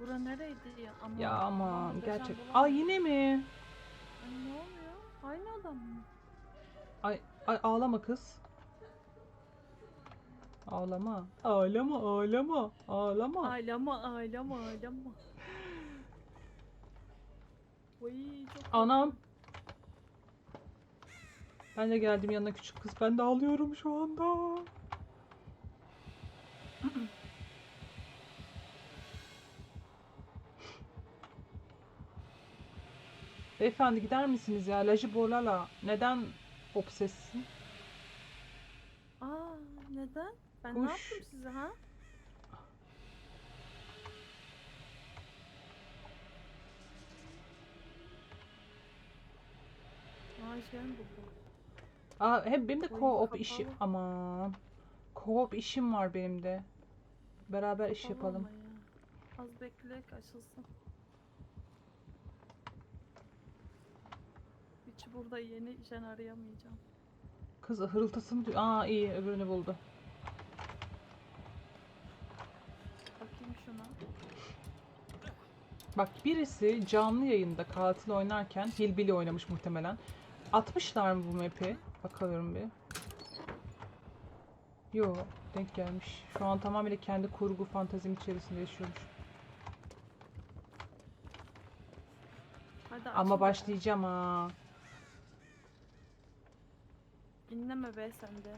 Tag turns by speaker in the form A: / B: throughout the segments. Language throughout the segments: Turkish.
A: Bura nereydi ya? Aman,
B: Ya aman
A: Allah'ım,
B: gerçek.
A: geçen
B: Aa
A: bulamadım.
B: yine mi?
A: Ay ne oluyor? Aynı adam mı?
B: Ay, ay ağlama kız. Ağlama. Ağlama ağlama. Ağlama.
A: Ağlama ağlama ağlama. Oy çok
B: Anam. Ben de geldim yanına küçük kız. Ben de ağlıyorum şu anda. Beyefendi gider misiniz ya? Lajı Borlala. Neden obsessin?
A: Aa neden? Ben ne
B: Kuş.
A: yaptım size ha? Aa şey
B: hep benim de co-op işi. Aman. Co-op işim var benim de. Beraber iş yapalım.
A: ama ya. Az bekleyek açılsın. Hiç burada yeni jen arayamayacağım.
B: Kız hırıltısını... duy- Aa iyi öbürünü buldu.
A: Bakayım şuna.
B: Bak birisi canlı yayında katil oynarken Hillbilly oynamış muhtemelen. Atmışlar mı bu map'i? Bakalım bir. Yo denk gelmiş. Şu an tamamıyla kendi kurgu fantezim içerisinde yaşıyormuş.
A: Hadi
B: Ama başlayacağım ha.
A: İnleme be sen de.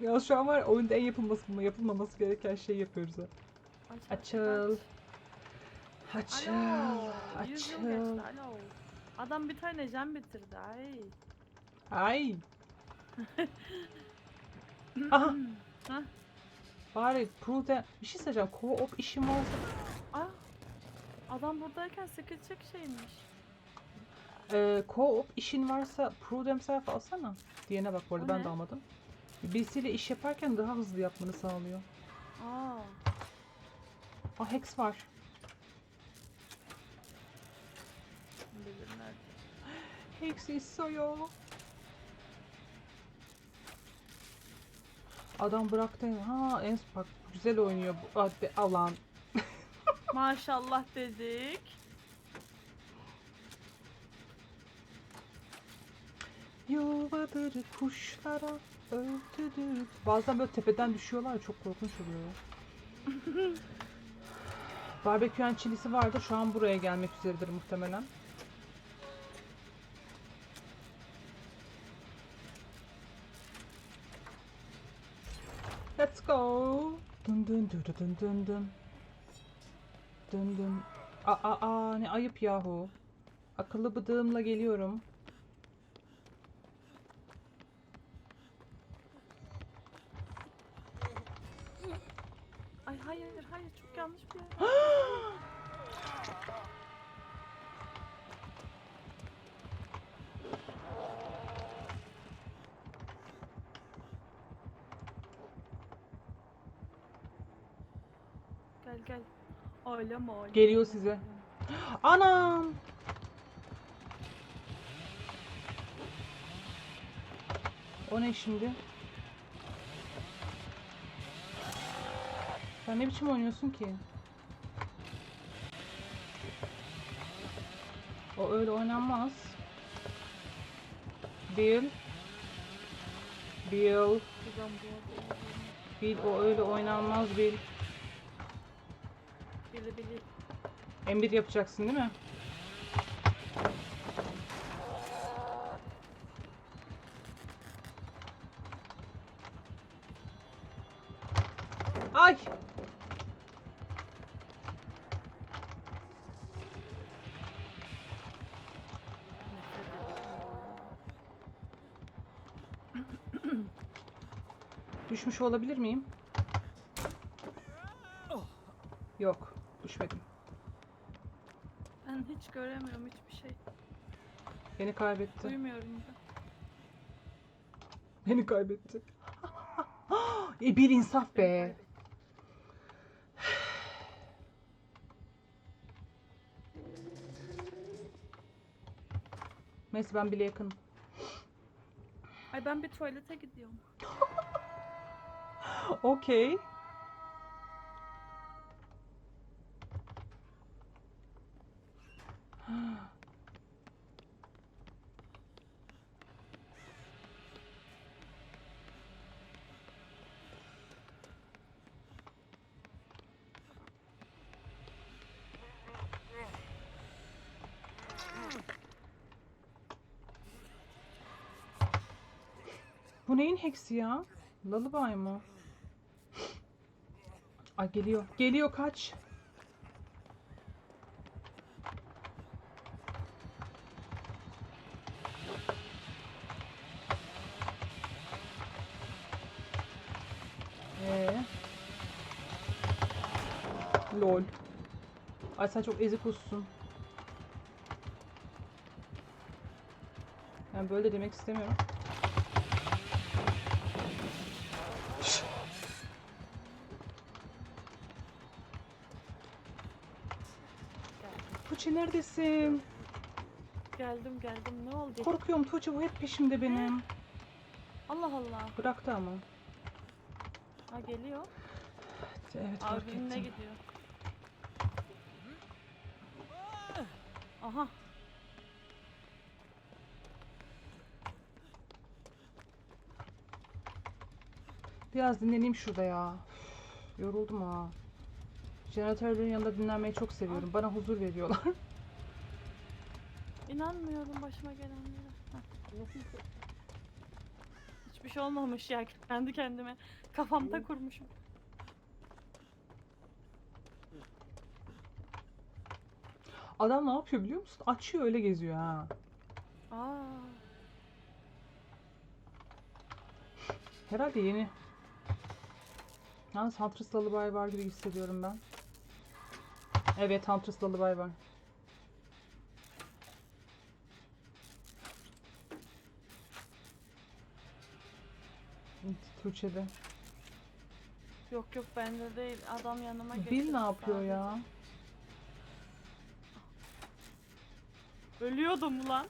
B: Ya şu an var ya, oyunda en yapılması yapılmaması gereken şey yapıyoruz ha.
A: Aç, aç,
B: Açıl.
A: aç.
B: Açıl.
A: Alo. Yüz yıl
B: Açıl.
A: geçti alo. Adam bir tane jen bitirdi ay.
B: Ay. Aha.
A: Hah.
B: Bari Prudence bir şey söyleyeceğim. Co-op işim varsa
A: Ah. Adam buradayken sıkılacak şeymiş.
B: Ee, co-op işin varsa Prudence Self alsana. Diyene bak bu arada
A: O
B: ben
A: ne?
B: de almadım. Birisiyle iş yaparken daha hızlı yapmanı sağlıyor.
A: Aa.
B: Aa Hex var.
A: Bilirler.
B: Hex istiyor. Adam bıraktı. Ha en bak güzel oynuyor bu. Hadi alan.
A: Maşallah dedik.
B: Yuvadır kuşlara örtüdür. Bazen böyle tepeden düşüyorlar ya, çok korkunç oluyor. ya. Barbekü çilisi vardı. Şu an buraya gelmek üzeredir muhtemelen. Let's go. Dın dın dın dın dın dın Aa, aa, aa, ne ayıp yahu. Akıllı bıdığımla geliyorum.
A: Ay hayır hayır çok yanlış bir yer. gel gel. Ağlama ağlama.
B: Geliyor size. Anam! O ne şimdi? Sen ne biçim oynuyorsun ki? O öyle oynanmaz. Bill. Bill. Bill o öyle oynanmaz Bill.
A: Bili bili.
B: M1 yapacaksın değil mi? Ay! Düşmüş olabilir miyim? Yok, düşmedim.
A: Ben hiç göremiyorum hiçbir şey.
B: Beni kaybetti.
A: Duymuyorum da.
B: Beni kaybetti. e bir insaf be. Neyse ben bile yakın.
A: Ay ben bir tuvalete gidiyorum.
B: Okey. Bu neyin heksi ya? Lullaby mı? Ay geliyor. Geliyor kaç. Ee. Lol. Ay sen çok ezik olsun. Ben böyle demek istemiyorum. Tuğçe neredesin?
A: Geldim geldim ne oldu?
B: Korkuyorum Tuğçe bu hep peşimde benim.
A: Allah Allah.
B: Bıraktı ama.
A: Ha geliyor.
B: Evet fark
A: Abimle
B: ettim.
A: gidiyor. Aha.
B: Biraz dinleneyim şurada ya. Üf, Yoruldum ha. Jeneratörlerin yanında dinlenmeyi çok seviyorum. Bana huzur veriyorlar.
A: İnanmıyorum başıma gelenlere. Heh. Hiçbir şey olmamış ya kendi kendime. Kafamda kurmuşum.
B: Adam ne yapıyor biliyor musun? Açıyor öyle geziyor ha.
A: Aa.
B: Herhalde yeni. Yalnız Huntress Lullaby var gibi hissediyorum ben. Evet Huntress Lullaby var. Tuğçe'de.
A: Yok yok bende değil. Adam yanıma getirdi.
B: Bill ne yapıyor
A: sadece.
B: ya?
A: Ölüyordum lan.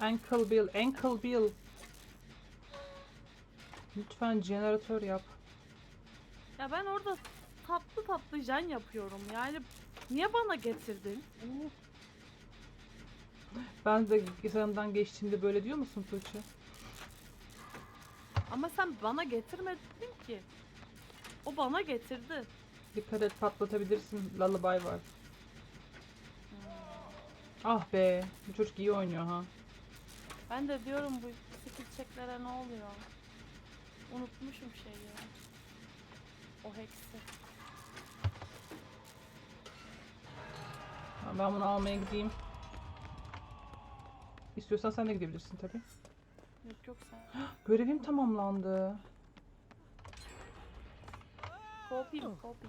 B: Ankle Bill, Ankle Bill. Lütfen jeneratör yap.
A: Ya ben orada tatlı tatlı jen yapıyorum. Yani niye bana getirdin?
B: Ben de yanından geçtiğimde böyle diyor musun Tuğçe?
A: Ama sen bana getirmedin ki. O bana getirdi.
B: Dikkat et patlatabilirsin. Lullaby var. Ah be. Bu çocuk iyi oynuyor ha.
A: Ben de diyorum bu skill checklere ne oluyor? Unutmuşum şeyi. O hex'i.
B: Ha, Ben bunu almaya gideyim. İstiyorsan sen de gidebilirsin tabii.
A: Yok yok sen.
B: Görevim tamamlandı.
A: Copy copy.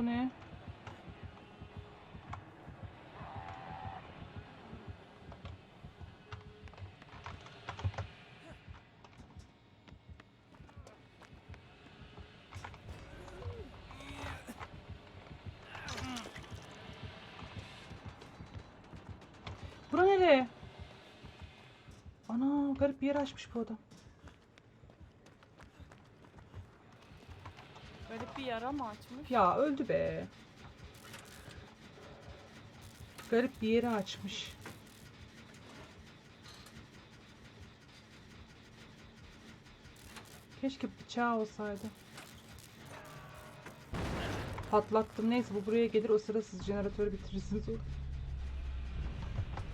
B: Bu ne? Bura nereye? Ana garip bir yer açmış bu adam.
A: Garip bir yara mı açmış?
B: Ya öldü be. Garip bir yeri açmış. Keşke bıçağı olsaydı. Patlattım. Neyse bu buraya gelir o sıra siz jeneratörü bitirirsiniz o.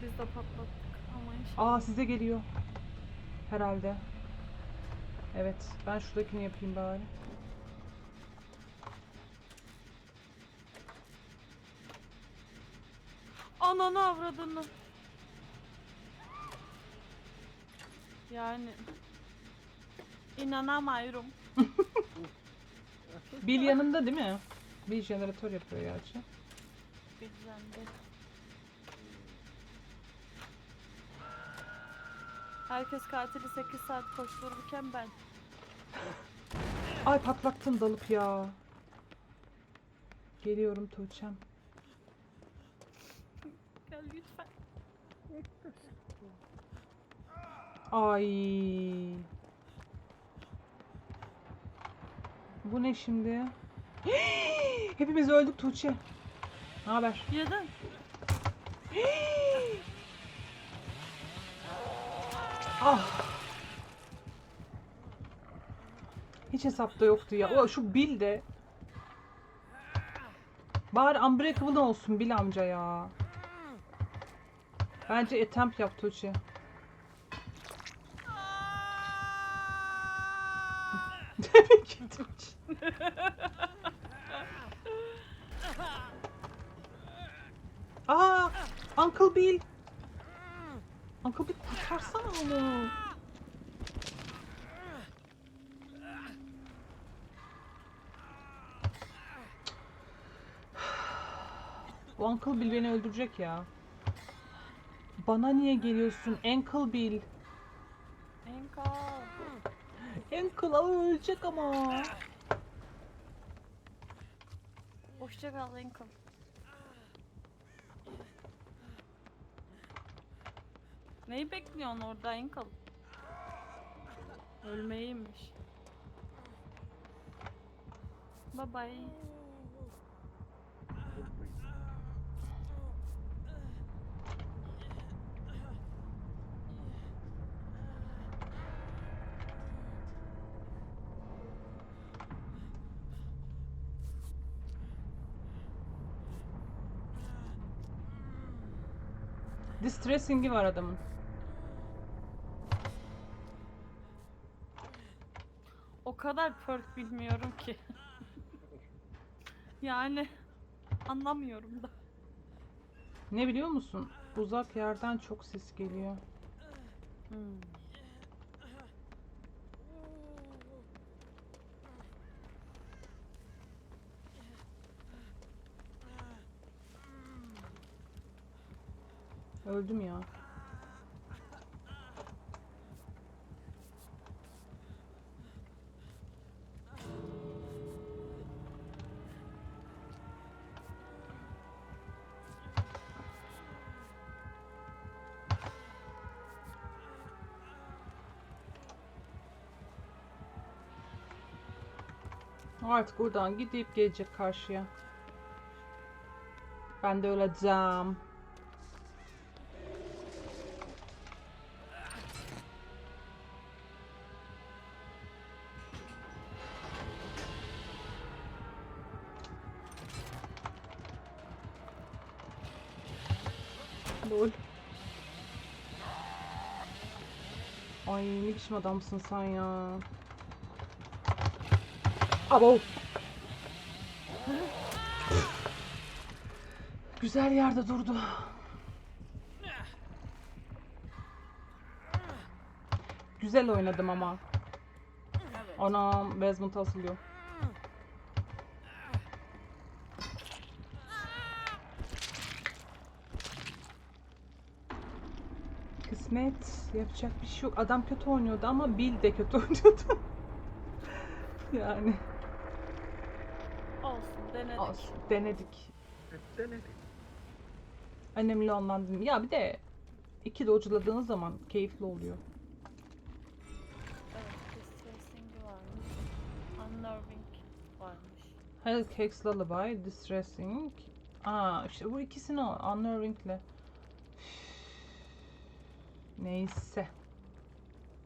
A: Biz de patlattık ama inşallah.
B: Aa size geliyor. Herhalde. Evet. Ben şuradakini yapayım bari.
A: Ananı avradını. Yani inanamıyorum.
B: Bill yanında değil mi? Bill jeneratör yapıyor gerçi.
A: Bizden Herkes katili 8 saat koştururken ben.
B: Ay patlattın dalıp ya. Geliyorum Tuğçe'm.
A: Lütfen.
B: Ay. Bu ne şimdi? Hepimiz öldük Tuğçe. Ne haber?
A: Yedin.
B: Ah. Hiç hesapta yoktu ya. O şu Bill de. Bari Unbreakable olsun Bill amca ya. Bence attempt yap Tuğçe. Demek ki Tuğçe. Aa, Uncle Bill. Uncle Bill kurtarsana onu. Bu Uncle Bill beni öldürecek ya. Bana niye geliyorsun Uncle Bill?
A: Enka.
B: Uncle aa, ölecek ama.
A: Hoşça kal Enka. Neyi bekliyorsun orada Enka? Ölmeymiş. Bye bye.
B: Distressing'i var adamın.
A: O kadar perk bilmiyorum ki. yani anlamıyorum da.
B: Ne biliyor musun? Uzak yerden çok ses geliyor.
A: Hmm.
B: Öldüm ya. Artık buradan gidip gelecek karşıya. Ben de öleceğim. Biçim adamsın sen ya. Abo. Güzel yerde durdu. Güzel oynadım ama. Anam Basement asılıyor. Kısmet yapacak bir şey yok. Adam kötü oynuyordu ama Bill de kötü oynuyordu. yani
A: Olsun denedik.
B: olsun denedik.
C: Denedik.
B: Önemli olan değil mi? Ya bir de iki doculadığınız zaman keyifli oluyor.
A: Evet, varmış. Unnerving varmış.
B: Hellcakes Lullaby, Distressing. Aa işte bu ikisini o Unnerving'le. Neyse.